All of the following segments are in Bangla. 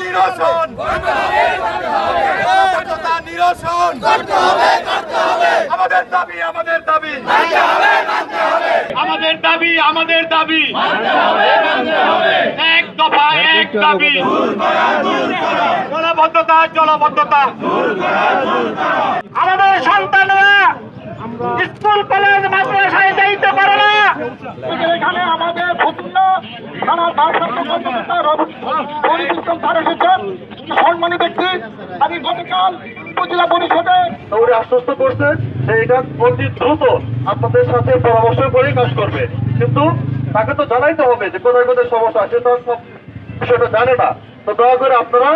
নিরসন। নিরসন। আমাদের দাবি আমাদের দাবি। এক দফা, এক দাবি। জলবদ্ধতা জলবদ্ধতা। আমাদের সন্তানরা স্কুল, কলেজ, মাদ্রাসায় যাইতে পারে না। এখানে আমাদের এসেছেন। সম্মানী ব্যক্তি আমি গতকাল উপজেলা পরিষদে উনি আশ্বস্ত করছে যে এটা অতি দ্রুত আপনাদের সাথে পরামর্শ করে কাজ করবে। কিন্তু তাকে তো জানাইতে হবে যে কোথায় কোথায় সমস্যা আছে তো বিষয়টা জানে না। তো দয়া করে আপনারা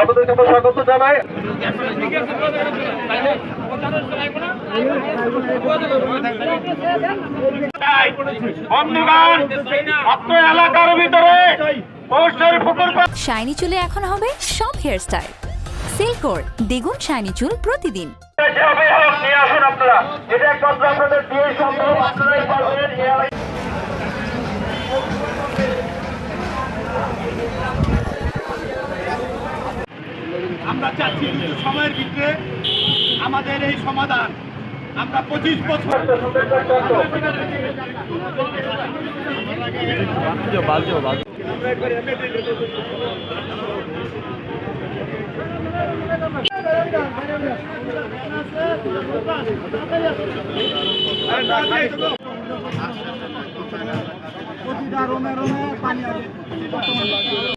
আপনাদেরকে আমরা স্বাগত জানাই। বন্ধুগণ অত্র শাইনি চুলে এখন হবে সব হেয়ার হেয়ারস্টাইল সিল্কোর দ্বিগুণ শাইনি চুল প্রতিদিন। আমরা চাচ্ছি সময়ের ভিতরে আমাদের এই সমাধান। আমরা পঁচিশ বছর প্রতিটা রোমে রোমে পানি